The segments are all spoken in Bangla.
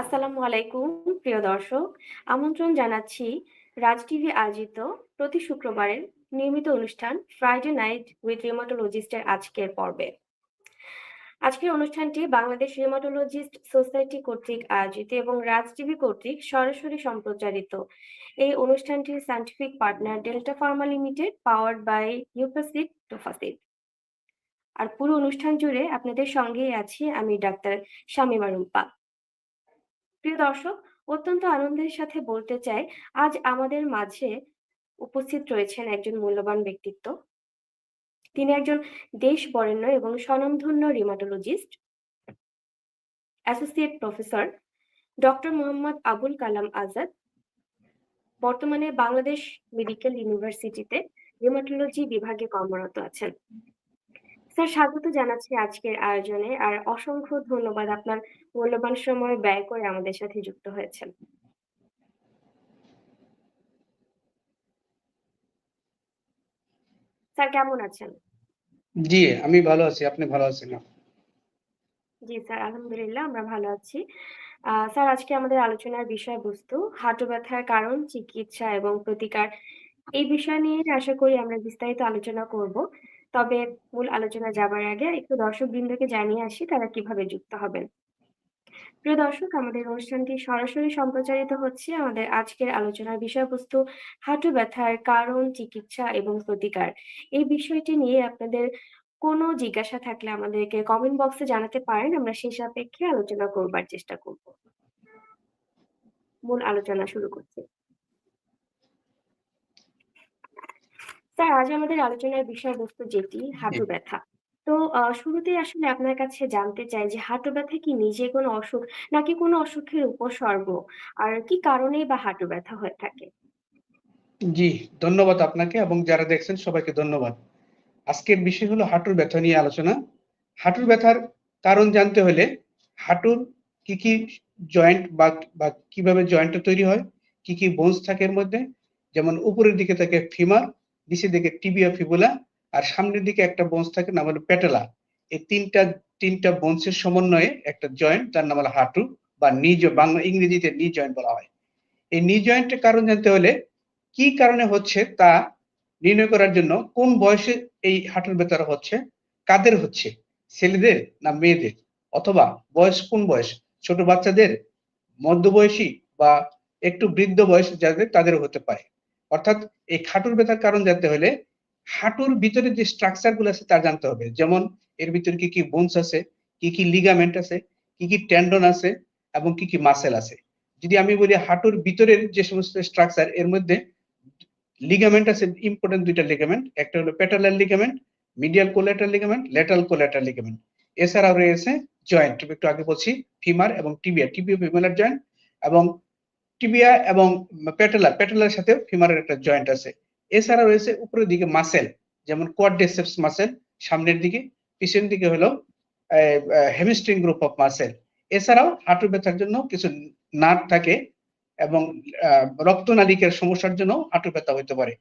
আসসালামু আলাইকুম, প্রিয় দর্শক। আমন্ত্রণ জানাচ্ছি রাজ টিভি আয়োজিত প্রতি শুক্রবারের নিয়মিত অনুষ্ঠান ফ্রাইডে নাইট উইথ রিমাটোলজিস্টের আজকের পর্বে। আজকের অনুষ্ঠানটি বাংলাদেশ রিমাটোলজিস্ট সোসাইটি কর্তৃক আয়োজিত এবং রাজ টিভি কর্তৃক সরাসরি সম্প্রচারিত। এই অনুষ্ঠানটির scientific partner Delta Pharma Limited powered by ইউপাসিড টোফাসিড আর পুরো অনুষ্ঠান জুড়ে আপনাদের সঙ্গেই আছি আমি ডাক্তার শামিমা রুম্পা। প্রিয় দর্শক, অত্যন্ত আনন্দের সাথে বলতে চাই, আজ আমাদের মাঝে উপস্থিত রয়েছেন একজন মূল্যবান ব্যক্তিত্ব। তিনি একজন দেশ বরেণ্য এবং স্বনামধন্য rheumatologist associate professor doctor Mohammad Abul Kalam Azad, বর্তমানে বাংলাদেশ মেডিকেল ইউনিভার্সিটিতে রিমাটোলজি বিভাগে কর্মরত আছেন। স্যার স্বাগত জানাচ্ছি আজকের আয়োজনে আর অসংখ্য ধন্যবাদ আপনার মূল্যবান সময় ব্যয় করে আমাদের সাথে যুক্ত হয়েছেন। স্যার কেমন আছেন? জি আমি ভালো আছি। আপনি ভালো আছেন? জি স্যার আলহামদুলিল্লাহ আমরা ভালো আছি। স্যার আজকে আমাদের আলোচনার বিষয়বস্তু হাঁটু ব্যথার কারণ চিকিৎসা এবং প্রতিকার এই বিষয় নিয়ে আশা করি আমরা বিস্তারিত আলোচনা করব। তবে মূল আলোচনা যাবার আগে একটু দর্শক বৃন্দকে জানিয়ে আসি তারা কীভাবে যুক্ত হবেন। প্রিয় দর্শক, আমাদের অনুষ্ঠানটি সরাসরি সম্প্রচারিত হচ্ছে আমাদের আজকের আলোচনার বিষয়বস্তু হাঁটু ব্যথার কারণ, চিকিৎসা এবং প্রতিকার। এই বিষয়টি নিয়ে আপনাদের কোনো জিজ্ঞাসা থাকলে আমাদেরকে কমেন্ট বক্সে জানাতে পারেন, আমরা সেই সাপেক্ষে আলোচনা করবার চেষ্টা করব। মূল আলোচনা শুরু করছি। স্যার আজ আমাদের আলোচনার বিষয়বস্তু যেটি হাঁটু ব্যথা। তো আহ, শুরুতেই আসলে আপনার কাছে জানতে চাই যে হাঁটু ব্যথা কি নিজে কোনো অসুখ নাকি কোনো অসুখের উপসর্গ? আর কি কারণেই বা হাঁটু ব্যথা হয়ে থাকে? জি ধন্যবাদ আপনাকে এবং যারা দেখছেন সবাইকে ধন্যবাদ। আজকের বিষয় হলো হাঁটুর ব্যথা নিয়ে আলোচনা। হাঁটুর ব্যথার কারণ জানতে হলে হাঁটুর কি কি জয়েন্ট বা বা কীভাবে জয়েন্টটা তৈরি হয় কি কি বোনস থাকে এর মধ্যে যেমন উপরের দিকে থাকে ফিমার নিচের দিকে টিবিয়া ফিবুলা, আর সামনের দিকে একটা বোনস থাকে, নাম হলো প্যাটেলা। এই তিনটা তিনটা বোনসের সমন্বয়ে একটা জয়েন্ট তার নাম হলো হাঁটু, বা নি বাংলা ইংরেজিতে নি জয়েন্ট বলা হয়। এই নি জয়েন্টের কারণ জানতে হলে কি কারণে হচ্ছে তা নির্ণয় করার জন্য কোন বয়সে এই হাঁটুর ব্যথাটা হচ্ছে, কাদের হচ্ছে, ছেলেদের না মেয়েদের, অথবা বয়স কোন বয়স, ছোট বাচ্চাদের মধ্যবয়সী বা একটু বৃদ্ধ বয়স যাদের, তাদের হতে পারে। অর্থাৎ এই হাঁটুর ব্যথার কারণ জানতে হলে হাঁটুর ভিতরে যে স্ট্রাকচারগুলো আছে তা জানতে হবে। যেমন এর ভিতরে কি কি বোনস আছে, কি কি লিগামেন্ট আছে, কি কি ট্যান্ডন আছে এবং কি কি মাসেল আছে। যদি আমি বলি হাঁটুর ভিতরের যে সমস্ত স্ট্রাকচার এর মধ্যে লিগামেন্ট আছে ইম্পর্টেন্ট দুইটা লিগামেন্ট একটা হলো patellar ligament medial collateral ligament lateral collateral ligament এছাড়াও রয়েছে জয়েন্ট একটু আগে বলছি ফিমার এবং টিবিয়া টিবিয়া ফিমার জয়েন্ট এবং টিবিয়া এবং পেটালার পেটালার সাথে ফিমারের একটা জয়েন্ট আছে। এছাড়া রয়েছে উপরের দিকে মাসেল যেমন কোয়াড্রেসেপস মাসেল সামনের দিকে পিছনের দিকে হলো হেমিস্ট্রিং গ্রুপ অফ মাসেল এছাড়াও হাঁটু ব্যথার জন্য কিছু নাট থাকে এবং রক্তনালিকার সমস্যার জন্য হাঁটু ব্যথা হতে পারে।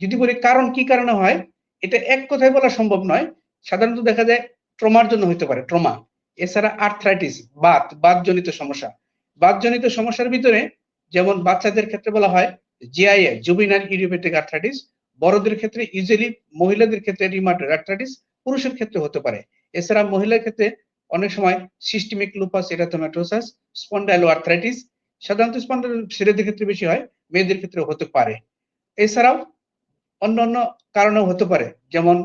যদি বলি কারণ কি কারণে হয়, এটা এক কথায় বলা সম্ভব নয়, সাধারণত দেখা যায় ট্রমার জন্য হতে পারে, ট্রমা। এছাড়া আর্থ্রাইটিস বাত, বাতজনিত সমস্যা। বাতজনিত সমস্যার ভিতরে যেমন বাচ্চাদের ক্ষেত্রে বলা হয় জিআইএ জুবিনাল ইডিওপ্যাথিক আর্থ্রাইটিস বড়দের ক্ষেত্রে ইউজুয়ালি মহিলাদের ক্ষেত্রে রিমাটয়েড আর্থ্রাইটিস পুরুষের ক্ষেত্রে হতে পারে। এছাড়া মহিলার ক্ষেত্রে অনেক সময় systemic lupus erythematosus spondyloarthritis সাধারণত স্পন্ডাইল ছেলেদের ক্ষেত্রে বেশি হয়, মেয়েদের ক্ষেত্রে হতে পারে। এছাড়াও অন্য অন্য কারণেও হতে পারে, যেমন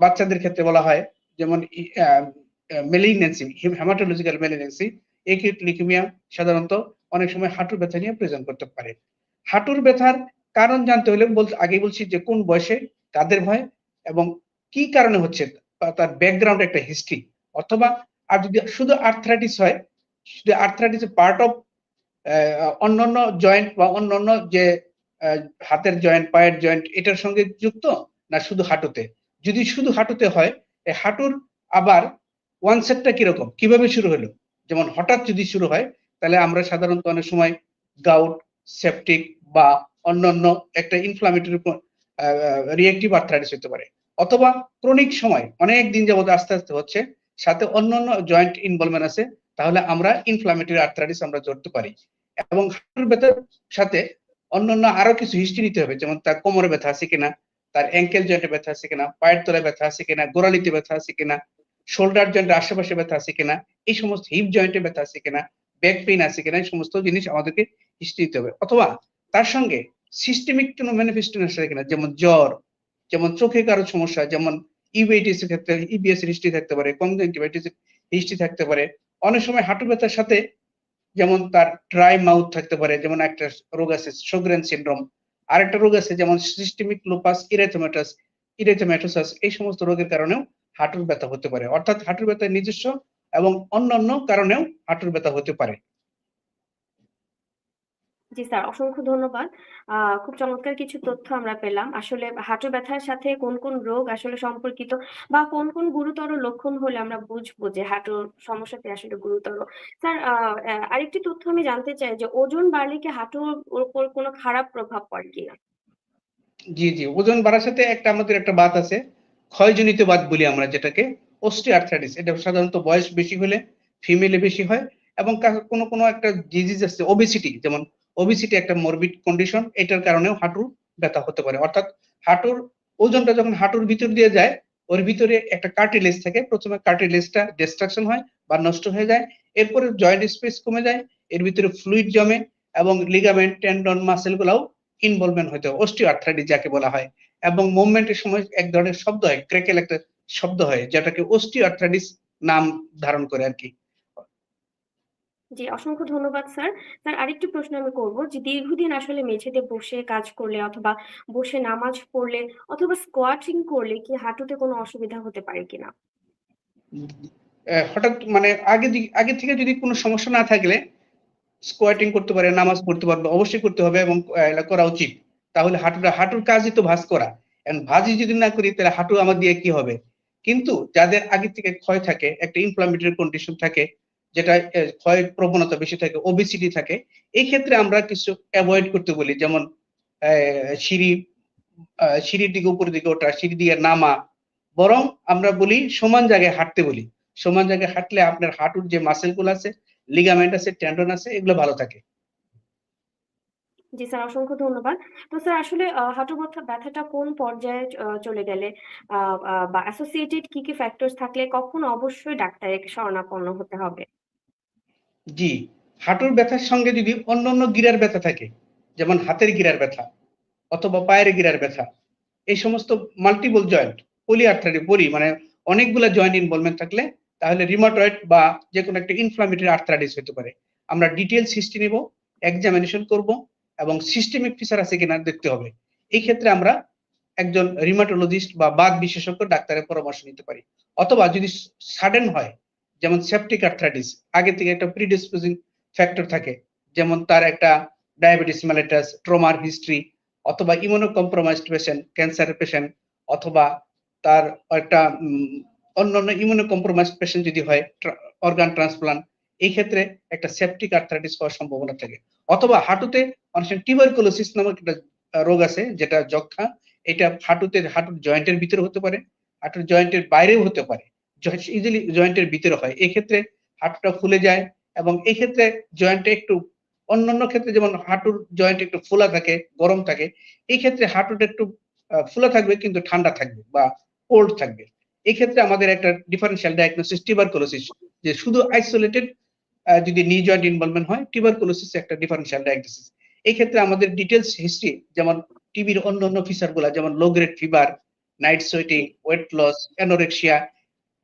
বাচ্চাদের ক্ষেত্রে বলা হয়, যেমন malignancy haematological malignancy acute leukaemia সাধারণত অনেক সময় হাঁটুর ব্যথা নিয়ে প্রেজেন্ট করতে পারে। হাঁটুর ব্যথার কারণ জানতে হলে বলতে বলছি যে কোন বয়সে, কাদের ভয় এবং কি কারণে হচ্ছে তার ব্যাকগ্রাউন্ড একটা হিস্ট্রি অথবা আর যদি শুধু আর্থ্রাইটিস হয়, শুধু আর্থ্রাইটিস পার্ট অফ অন্যান্য জয়েন্ট বা অন্যান্য যে হাতের জয়েন্ট পায়ের জয়েন্ট এটার সঙ্গে যুক্ত না শুধু হাঁটুতে? যদি শুধু হাঁটুতে হয় হাঁটুর আবার ওয়ান সেটটা কীরকম? কীভাবে শুরু হলো? যেমন হঠাৎ যদি শুরু হয় তাহলে আমরা সাধারণত অনেক সময় গাউট সেপটিক বা অন্যান্য একটা ইনফ্লামেটরি রিয়েক্টিভ আর্থ্রাইটিস হতে পারে। অথবা ক্রনিক সময়, অনেক দিন যাবত আস্তে আস্তে হচ্ছে, সাথে অন্যান্য জয়েন্ট ইনভলভমেন্ট আছে, তাহলে আমরা ইনফ্লামেটরি আর্থ্রাইটিস আমরা ধরতে পারি। এবং হাঁটুর ব্যথার সাথে অন্যান্য আরও কিছু হিস্ট্রি নিতে হবে, যেমন তার কোমরে ব্যথা আছে কিনা, তার অ্যাঙ্কেল জয়েন্টে ব্যথা আছে কিনা, পায়ের তলায় ব্যথা আছে কিনা, গোড়ালিতে ব্যথা আছে কিনা শোল্ডার জয়েন্টের আশেপাশে ব্যথা আছে কিনা, এই সমস্ত হিপ জয়েন্টে ব্যথা আছে কিনা ব্যাক পেইন আছে কিনা সমস্ত জিনিস আমাদেরকে হিস্ট্রি দিতে হবে। অথবা তার সঙ্গে সিস্টেমিক কোনো ম্যানিফেস্টেশন আছে কিনা, যেমন জ্বর, যেমন চোখে কারও সমস্যা, যেমন ইউএইটিস এর ক্ষেত্রে ইবিএস এর হিস্ট্রি থাকতে পারে কনজাংটিভাইটিস এর হিস্ট্রি থাকতে পারে। অনেক সময় হাঁটু ব্যথার সাথে যেমন তার ড্রাই মাউথ থাকতে পারে, যেমন একটা রোগ আছে শোগ্রেন সিনড্রোম আরেকটা রোগ আছে, যেমন সিস্টেমিক লুপাস ইরেথোমেটাস ইরেথোমেটোসাস এই সমস্ত রোগের কারণেও হাঁটুর ব্যথা হতে পারে। অর্থাৎ হাঁটুর ব্যথার নিজস্ব এবং অন্যান্য কারণেও হাঁটুর ব্যথা হতে পারে। জি স্যার অসংখ্য ধন্যবাদ। খুব চমৎকার কিছু তথ্য আমরা পেলাম। আসলে হাঁটু ব্যথার সাথে কোন কোন রোগ আসলে সম্পর্কিত বা কোন কোন গুরুতর লক্ষণ হলে আমরা বুঝব যে হাঁটুর সমস্যাটি আসলে গুরুতর? স্যার আরেকটি তথ্য আমি জানতে চাই যে ওজন বাড়লে কি হাঁটুর উপর কোনো খারাপ প্রভাব পড়ে কিনা? জি জি ওজন বাড়ার সাথে একটা আমাদের একটা বাত আছে ক্ষয়জনিত বাত বলি আমরা যেটাকে। অস্টিওআর্থ্রাইটিস এটা সাধারণত বয়স বেশি হলে ফিমেলে বেশি হয় এবং কোনো কোনো একটা ডিজিজ আছে ওবেসিটি যেমন ওবেসিটি একটা মরবিড কন্ডিশন এটার কারণেও হাঁটুর ব্যথা হতে পারে। অর্থাৎ হাঁটুর ওজনটা যখন হাঁটুর ভিতর দিয়ে যায়, ওর ভিতরে একটা কার্টিলেজ থাকে, প্রথমে কার্টিলেজটা ডিস্ট্রাকশন হয় বা নষ্ট হয়ে যায়, এরপরে জয়েন্ট স্পেস কমে যায়, এর ভিতরে ফ্লুইড জমে এবং লিগামেন্ট টেন্ডন মাসেল গুলাও ইনভলভমেন্ট হতে অস্টিওআর্থ্রাইটিস যাকে বলা হয়। এবং মুভমেন্টের সময় এক ধরনের শব্দ হয় ক্রেকেল একটা শব্দ হয় যেটাকে অস্টিওআর্থ্রাইটিস নাম ধারণ করে আর কি। জি অসংখ্য ধন্যবাদ স্যার। স্যার আরেকটি প্রশ্ন আমি করব যে দীর্ঘদিন আসলে মেঝেতে বসে কাজ করলে অথবা বসে নামাজ পড়লে অথবা স্কোয়াটিং করলে কি হাঁটুতে কোনো অসুবিধা হতে পারে কিনা? হঠাৎ মানে আগে আগে থেকে যদি কোনো সমস্যা না থাকলে স্কোয়াটিং করতে পারে নামাজ পড়তে পারবে অবশ্যই করতে হবে এবং করা উচিত। তাহলে হাঁটুটা হাঁটুর কাজই তো ভাঁজ করা। ভাঁজই যদি না করি তাহলে হাঁটু আমার দিয়ে কি হবে? কিন্তু যাদের আগে থেকে ক্ষয় থাকে একটা ইনফ্লামেটরি কন্ডিশন থাকে যেটা আহ, ক্ষয়ের প্রবণতা বেশি থাকে ওবেসিটি থাকে এই ক্ষেত্রে আমরা কিছু অ্যাভয়েড করতে বলি। যেমন সিঁড়ি সিঁড়ির দিকে উপরের দিকে ওঠা সিঁড়ি দিয়ে নামা বরং আমরা বলি সমান জায়গায় হাঁটতে বলি। সমান জায়গায় হাঁটলে আপনার হাঁটুর যে মাসেলগুলো আছে লিগামেন্ট আছে ট্যান্ডন আছে এগুলো ভালো থাকে। জি স্যার, অসংখ্য ধন্যবাদ। তো স্যার, আসলে হাঁটু ব্যথা ব্যথাটা কোন পর্যায়ে চলে গেলে বা অ্যাসোসিয়েটেড কি কি ফ্যাক্টরস থাকলে কখন অবশ্যই ডাক্তারের শরণাপন্ন হতে হবে? জি, হাঁটুর ব্যথার সঙ্গে যদি অন্যান্য গিরার ব্যথা থাকে, যেমন হাতের গিরার ব্যথা অথবা পায়ের গিরার ব্যথা, এই সমস্ত মাল্টিপল জয়েন্ট পলি আর্থারি বলি মানে অনেকগুলা জয়েন্ট ইনভলভমেন্ট থাকলে, তাহলে রিমাটয়েড বা যে কোনো একটা ইনফ্লামেটরি আর্থ্রাইটিস হতে পারে। আমরা ডিটেলস হিস্ট্রি নিব এক্সামিনেশন করব এবং সিস্টেমিক ফিচার আছে কিনা দেখতে হবে। এই ক্ষেত্রে আমরা একজন রিমাটোলজিস্ট বা বাত বিশেষজ্ঞ ডাক্তারের পরামর্শ নিতে পারি। অথবা যদি সাডেন হয়, যেমন সেপটিক আর্থ্রাইটিস আগে থেকে একটা প্রিডিসপোজিং ফ্যাক্টর থাকে, যেমন তার একটা ডায়াবেটিস মেলাইটাস ট্রমার হিস্ট্রি অথবা ইমিউনো কম্প্রোমাইজড পেশেন্ট ক্যান্সারের পেশেন্ট অথবা তার একটা অন্যান্য ইমিউনো কম্প্রোমাইজড পেশেন্ট যদি হয় অর্গান ট্রান্সপ্লান্ট এই ক্ষেত্রে একটা সেপটিক আর্থ্রাইটিস হওয়ার সম্ভাবনা থাকে। অথবা হাঁটুতে অনেক সময় টিউবারকুলোসিস নামক একটা রোগ আছে, যেটা যক্ষা এটা হাঁটুতে, হাঁটুর জয়েন্টের ভিতরে হতে পারে, হাঁটুর জয়েন্টের বাইরেও হতে পারে ইজিলি জয়েন্টের ভিতরে হয়। এই ক্ষেত্রে হাঁটুটা ফুলে যায় এবং এই ক্ষেত্রে জয়েন্টে একটু অন্যান্য ক্ষেত্রে যেমন হাঁটুর জয়েন্ট একটু ফোলা থাকে, গরম থাকে এই ক্ষেত্রে হাঁটুটা একটু ফোলা থাকবে কিন্তু ঠান্ডা থাকবে বা কোল্ড থাকবে। এই ক্ষেত্রে আমাদের একটা ডিফারেন্সিয়াল ডায়াগনোসিস টিউবারকুলোসিস যে শুধু আইসোলেটেড যদি নি জয়েন্ট ইনভলভমেন্ট হয় টিউবারকুলোসিস একটা ডিফারেন্সিয়াল ডায়াগনোসিস এই ক্ষেত্রে আমাদের ডিটেলস হিস্ট্রি যেমন টিবির অন্য অন্য ফিচারগুলা, যেমন low grade fever night sweating weight loss anorexia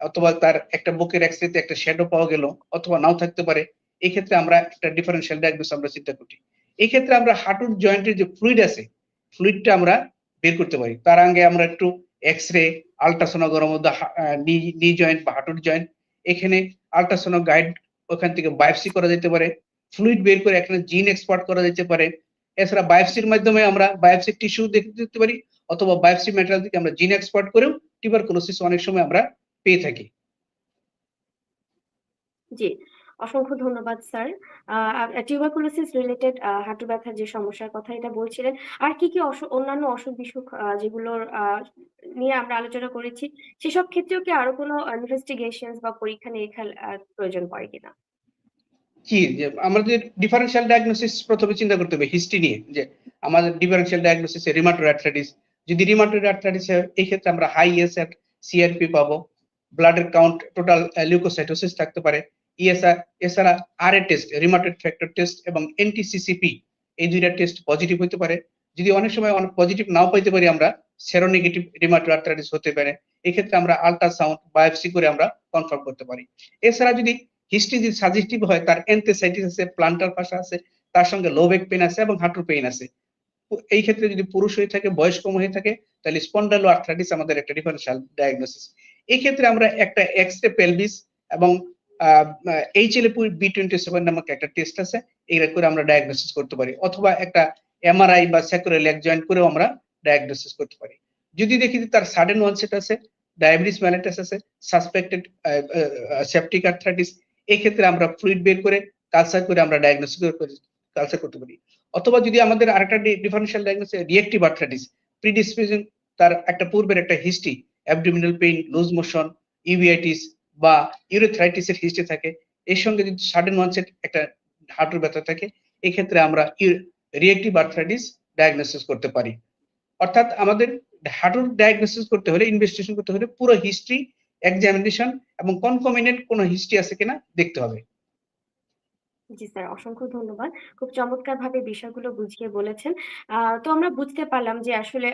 অথবা তার একটা বুকের এক্সরেতে একটা শ্যাডো পাওয়া গেল, অথবা নাও থাকতে পারে, এই ক্ষেত্রে আমরা একটা ডিফারেন্সিয়াল ডায়াগনোস আমরা চিন্তা করি এই ক্ষেত্রে আমরা হাঁটুর জয়েন্টের যে ফ্লুইড আছে ফ্লুইডটা আমরা বের করতে পারি। তার আগে আমরা একটু এক্স রে আলট্রাসোনোগ্রামের মধ্যে নি জয়েন্ট বা হাঁটুর জয়েন্ট এখানে আলট্রাসোনো গাইড ওখান থেকে বায়োপসি করা যেতে পারে ফ্লুইড বের করে এখানে জিন এক্সপার্ট করা যেতে পারে। এছাড়া বায়োপসির মাধ্যমে আমরা বায়োপসি টিস্যু দেখতে পারি, অথবা বায়োপসি ম্যাটেরিয়াল থেকে আমরা জিন এক্সপার্ট করেও টিউবারকুলোসিস অনেক সময় আমরা পেয়ে থাকি। জি। অসংখ্য ধন্যবাদ স্যার। টিউবারকুলোসিস রিলেটেড হাঁটু ব্যথার যে সমস্যার কথা এটা বলছিলেন আর কি কি অন্যান্য অসুখ বিসুখ যেগুলোর নিয়ে আমরা আলোচনা করেছি সেসব ক্ষেত্রেও কি আরও কোনো ইনভেস্টিগেশন বা পরীক্ষা নিরীক্ষার প্রয়োজন পড়ে কিনা? জি, যে আমাদের ডিফারেনশিয়াল ডায়াগনোসিস প্রথমে চিন্তা করতে হবে হিস্ট্রি নিয়ে যে আমাদের ডিফারেনশিয়াল ডায়াগনোসিস এ রিমাটয়েড আর্থ্রাইটিস যদি রিমাটয়েড আর্থ্রাইটিস এই ক্ষেত্রে আমরা হাই এসএট সিআরপি পাবো ব্লাডের কাউন্ট টোটাল লিউকোসাইটোসিস থাকতে পারে ইএসআর এছাড়া RA test rheumatoid factor test এবং এনটিসিসিপি এই দুইটা টেস্ট পজিটিভ হতে পারে। যদি অনেক সময় অনেক পজিটিভ নাও পাইতে পারি আমরা সেরোনেগেটিভ রিমাটয়েড আর্থ্রাইটিস হতে পারে। এক্ষেত্রে আমরা আল্ট্রাসাউন্ড বায়োপসি করে আমরা কনফার্ম করতে পারি। এছাড়া যদি হিস্ট্রি যদি সাজেস্টিভ হয়, তার এনথেসাইটিস আছে প্লান্টার পাশা আছে, তার সঙ্গে লো ব্যাক পেন আছে এবং হাঁটুর পেইন আছে। এই ক্ষেত্রে যদি পুরুষ হয়ে থাকে, বয়স কম হয়ে থাকে, তাহলে স্পন্ডালো আর্থ্রাইটিস আমাদের একটা ডিফারেনশিয়াল ডায়াগনোসিস এই ক্ষেত্রে আমরা একটা এক্সরে পেলভিস এবং H L B twenty seven নামক একটা টেস্ট আছে, এইটা করে আমরা ডায়াগনোসিস করতে পারি। অথবা একটা এমআরআই বা স্যাকুরাল এক জয়েন্ট করেও আমরা ডায়াগনোসিস করতে পারি। যদি দেখি যে তার সাডেন ওয়ানসেট আছে ডায়াবেটিস ম্যালাইটাস আছে সাসপেক্টেড সেপটিক আর্থ্রাইটিস এই ক্ষেত্রে আমরা ফ্লুইড বের করে কালচার করে আমরা ডায়াগনোসিস কালচার করতে পারি। অথবা যদি আমাদের আরেকটা differential diagnosis reactive arthritis predisposing তার একটা পূর্বের একটা history abdominal pain loose motion uveitis বা ইউরোথ্রাইটিসের হিস্ট্রি থাকে, এর সঙ্গে যদি সাডেন ওয়ানসেট একটা হাঁটুর ব্যথা থাকে, এক্ষেত্রে ক্ষেত্রে আমরা রিয়েক্টিভ আর্থ্রাইটিস ডায়াগনোসিস করতে পারি। অর্থাৎ আমাদের হাঁটুর ডায়াগনোসিস করতে হলে ইনভেস্টিগেশন করতে হলে পুরো হিস্ট্রি এক্সামিনেশন এবং কনকমিনেন্ট কোনো হিস্ট্রি আছে কিনা দেখতে হবে। জি স্যার অসংখ্য ধন্যবাদ। খুব চমৎকার ভাবে বিষয়গুলো বুঝিয়ে বলেছেন। তো আমরা বুঝতে পারলাম যে আসলে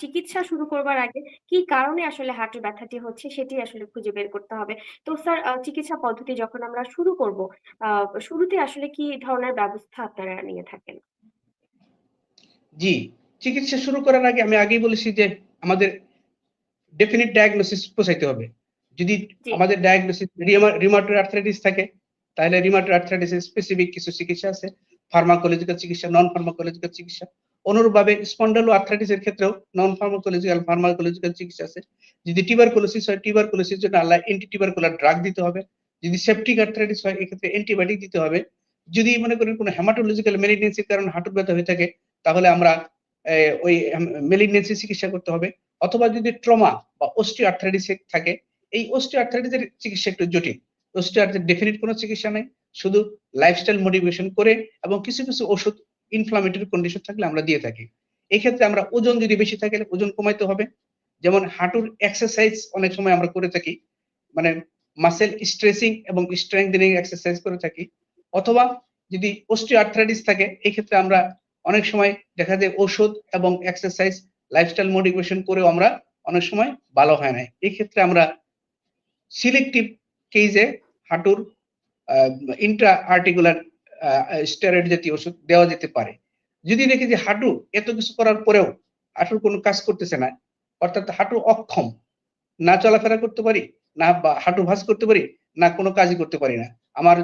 চিকিৎসা শুরু করবার আগে কি কারণে আসলে হাঁটুর ব্যথাটি হচ্ছে সেটি আসলে খুঁজে বের করতে হবে। তো স্যার চিকিৎসা পদ্ধতি যখন আমরা শুরু করব শুরুতে আসলে কি ধরনের ব্যবস্থা আপনারা নিয়ে থাকেন? জি চিকিৎসা শুরু করার আগে আমি আগেই বলেছি যে আমাদের ডেফিনিট ডায়াগনোসিস পৌঁছাইতে হবে। যদি আমাদের ডায়াগনোসিস রিমাটয়েড আর্থ্রাইটিস থাকে তাহলে রিমাটয়েড আর্থ্রাইটিসের স্পেসিফিক কিছু চিকিৎসা আছে? ফার্মাকোলজিক্যাল চিকিৎসা নন ফার্মাকোলজিক্যাল চিকিৎসা। অনুরূপভাবে স্পন্ডালো আর্থ্রাইটিসের ক্ষেত্রেও নন ফার্মাকোলজিক্যাল ফার্মাকোলজিক্যাল চিকিৎসা আছে। যদি টিউবারকুলোসিস হয় টিউবারকুলোসিস জন্য আল্লাহ অ্যান্টি ড্রাগ দিতে হবে। যদি সেপটিক আর্থ্রাইটিস হয়, এক্ষেত্রে অ্যান্টিবায়োটিক দিতে হবে। যদি মনে করেন কোনো হেমাটোলজিক্যাল মেলিগনেন্সির কারণে হাঁটুর ব্যথা হয়ে থাকে, তাহলে আমরা ওই মেলিগনেন্সি চিকিৎসা করতে হবে। অথবা যদি ট্রমা বা অস্টিও আর্থ্রাইটিস থাকে, এই অস্টিও আর্থ্রাইটিসের চিকিৎসা একটু জটিল। অস্টিও ডেফিনিট কোনো চিকিৎসা নেই। শুধু লাইফস্টাইল মডিফিকেশন করে এবং কিছু কিছু ওষুধ ইনফ্লামেটরি কন্ডিশন থাকলে আমরা দিয়ে থাকি। এক্ষেত্রে আমরা ওজন যদি বেশি থাকে, ওজন কমাইতে হবে। যেমন হাঁটুর এক্সারসাইজ অনেক সময় আমরা করে থাকি। মানে মাসেল স্ট্রেসিং এবং স্ট্রেংথেনিং এক্সারসাইজ করে থাকি। অথবা যদি আর্থ্রাইটিস থাকে এই ক্ষেত্রে আমরা অনেক সময় দেখা যায় ওষুধ এবং এক্সারসাইজ লাইফস্টাইল মডিফিকেশন করেও আমরা অনেক সময় ভালো হয় না এই ক্ষেত্রে আমরা সিলেক্টিভ কেজে হাঁটুর ইন্ট্রা আর্টিকুলার স্টেরয়েড জাতীয় ওষুধ দেওয়া যেতে পারে। যদি দেখি যে হাঁটু এত কিছু করার পরেও হাঁটুর কোনো কাজ করতেছে না, অর্থাৎ হাঁটু অক্ষম, না চলাফেরা করতে পারি, না হাঁটু ভাঁজ করতে পারি, না কোনো কাজই করতে পারি না। আমার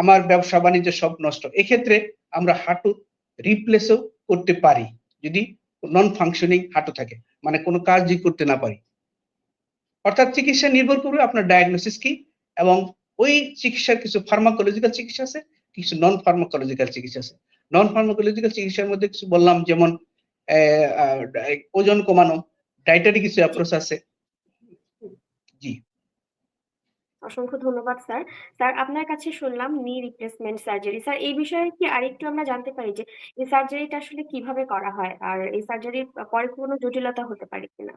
আমার ব্যবসা বাণিজ্য সব নষ্ট। এক্ষেত্রে আমরা হাঁটু রিপ্লেসও করতে পারি, যদি নন ফাংশনিং হাঁটু থাকে মানে কোনো কাজই করতে না পারি। অর্থাৎ চিকিৎসা নির্ভর করবে আপনার ডায়াগনোসিস কি এবং ওই চিকিৎসার কিছু ফার্মাকোলজিক্যাল চিকিৎসা আছে, কিছু নন ফার্মাকোলজিক্যাল চিকিৎসা আছে। নন ফার্মাকোলজিক্যাল চিকিৎসার মধ্যে কিছু বললাম, যেমন ওজন কমানো ডায়েটারি কিছু অ্যাপ্রোচ আছে। জি। অসংখ্য ধন্যবাদ, স্যার। স্যার, আপনার কাছে শুনলাম নি রিপ্লেসমেন্ট সার্জারি স্যার, এই বিষয়ে কি আরেকটু আমরা জানতে পারি যে এই সার্জারিটা আসলে কীভাবে করা হয়? আর এই সার্জারির পরে কোনো জটিলতা হতে পারে কিনা?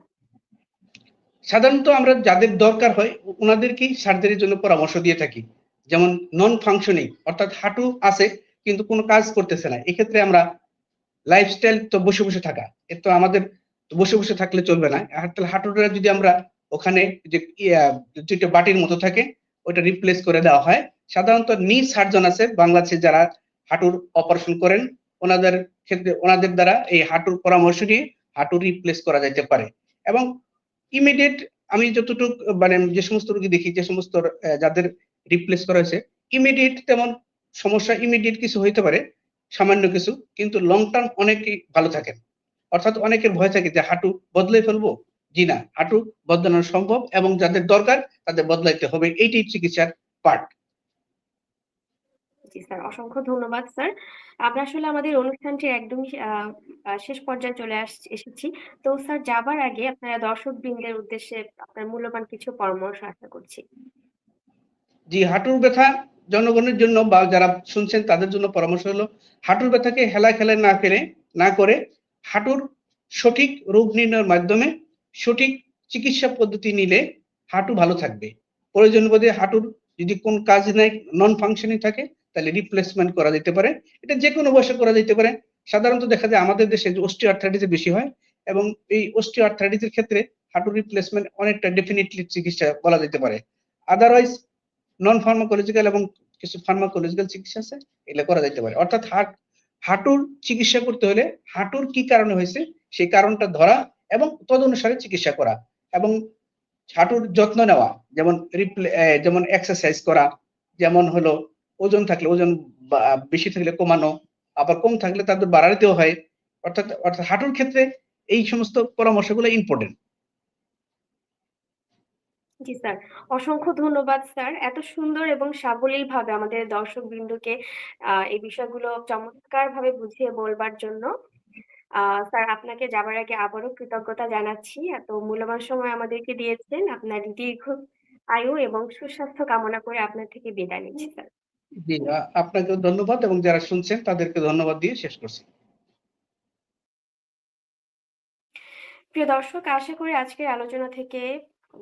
সাধারণত আমরা যাদের দরকার হয়, ওনাদেরকেই সার্জারির জন্য পরামর্শ দিয়ে থাকি। যেমন নন ফাংশনিং অর্থাৎ হাঁটু আছে, কিন্তু কোনো কাজ করতেছে না। এক্ষেত্রে আমরা লাইফস্টাইল তো বসে বসে থাকা। এ তো আমাদের বসে বসে থাকলে চলবে না। তাহলে হাঁটুটা যদি আমরা ওখানে যে দুইটা বাটির মতো থাকে, ওটা রিপ্লেস করে দেওয়া হয়। সাধারণত নি সার্জন আছে, বাংলাদেশে যারা হাঁটুর অপারেশন করেন, ওনাদের ক্ষেত্রে, ওনাদের দ্বারা এই হাঁটুর পরামর্শ নিয়ে হাঁটু রিপ্লেস করা যাইতে পারে। এবং ইমিডিয়েট আমি যতটুকু মানে যে সমস্ত রোগী দেখি, যে সমস্ত যাদের রিপ্লেস করা হয়েছে ইমিডিয়েট তেমন সমস্যা ইমিডিয়েট কিছু হইতে পারে, সামান্য কিছু, কিন্তু লং টার্ম অনেকেই ভালো থাকেন। অর্থাৎ অনেকের ভয় থাকে যে হাঁটু বদলে ফেলব? জি না, হাঁটু বদলানো সম্ভব এবং যাদের দরকার তাদের বদলাইতে হবে। এইটি চিকিৎসার পার্ট জি স্যার, অসংখ্য ধন্যবাদ স্যার। আমরা আসলে আমাদের অনুষ্ঠানটির একদমই শেষ পর্যায়ে চলে এসেছি। তো স্যার, যাবার আগে আপনারা দর্শক বৃন্দের উদ্দেশ্যে আপনার মূল্যবান কিছু পরামর্শ আশা করছি। জি, হাঁটুর ব্যথা জনগণের জন্য বা যারা শুনছেন তাদের জন্য পরামর্শ হলো, হাঁটুর ব্যথাকে হেলা খেলা না ফেলে, না করে হাঁটুর সঠিক রোগ নির্ণয়ের মাধ্যমে সঠিক চিকিৎসা পদ্ধতি নিলে হাঁটু ভালো থাকবে। প্রয়োজন বোধে হাঁটুর যদি কোন কাজ নাই নন ফাংশনিং থাকে, তাহলে রিপ্লেসমেন্ট করা যেতে পারে। এটা যে কোনো বয়সে করা যেতে পারে। সাধারণত দেখা যায় আমাদের দেশে অস্টিও আর্থ্রাইটিস বেশি হয় এবং এই অস্টিও আর্থ্রাইটিসের ক্ষেত্রে হাঁটুর রিপ্লেসমেন্ট অনেকটা ডেফিনেটলি চিকিৎসা বলা যেতে পারে। আদারওয়াইজ নন ফার্মাকোলজিক্যাল এবং কিছু ফার্মাকোলজিক্যাল চিকিৎসা আছে, এগুলো করা যেতে পারে। অর্থাৎ হাট, হাঁটুর চিকিৎসা করতে হলে হাঁটুর কি কারণে হয়েছে, সেই কারণটা ধরা এবং তদনুসারে চিকিৎসা করা এবং হাঁটুর যত্ন নেওয়া, যেমন যেমন এক্সারসাইজ করা, যেমন হলো ওজন থাকলে ওজন বেশি থাকলে কমানো, আবার কম থাকলে তাদের বাড়াতেও হয়। অর্থাৎ অর্থাৎ হাঁটুর ক্ষেত্রে এই সমস্ত পরামর্শগুলো ইম্পর্টেন্ট জি স্যার, অসংখ্য ধন্যবাদ স্যার। এত সুন্দর এবং সাবলীল ভাবে আমাদের দর্শক বৃন্দকে এই বিষয়গুলো চমৎকার ভাবে বুঝিয়ে বলবার জন্য। স্যার আপনাকে যাবার আগে আবারও কৃতজ্ঞতা জানাচ্ছি। এত মূল্যবান সময় আমাদেরকে দিয়েছেন। আপনার দীর্ঘ আয়ু এবং সুস্বাস্থ্য কামনা করে আপনার থেকে বিদায় নিচ্ছি স্যার। জি আ- আপনাকেও ধন্যবাদ এবং যারা শুনছেন তাদেরকে ধন্যবাদ দিয়ে শেষ করছি। প্রিয় দর্শক আশা করি আজকের আলোচনা থেকে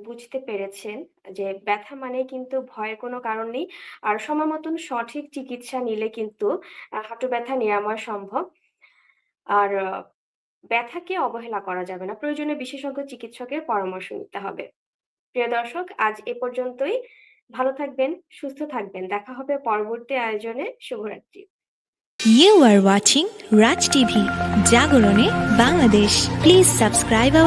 বুঝতে পেরেছেন যে ব্যথা মানে কিন্তু ভয়ের কোনো কারণ নেই। আর সময় মতন সঠিক চিকিৎসা নিলে কিন্তু হাঁটু ব্যথা নিরাময় সম্ভব। আর ব্যথাকে অবহেলা করা যাবে না। প্রয়োজনে বিশেষজ্ঞ চিকিৎসকের পরামর্শ নিতে হবে। প্রিয় দর্শক আজ এ পর্যন্তই। ভালো থাকবেন সুস্থ থাকবেন। দেখা হবে পরবর্তী আয়োজনে। শুভরাত্রি। You are watching Raj TV, জাগরণে বাংলাদেশ প্লিজ সাবস্ক্রাইব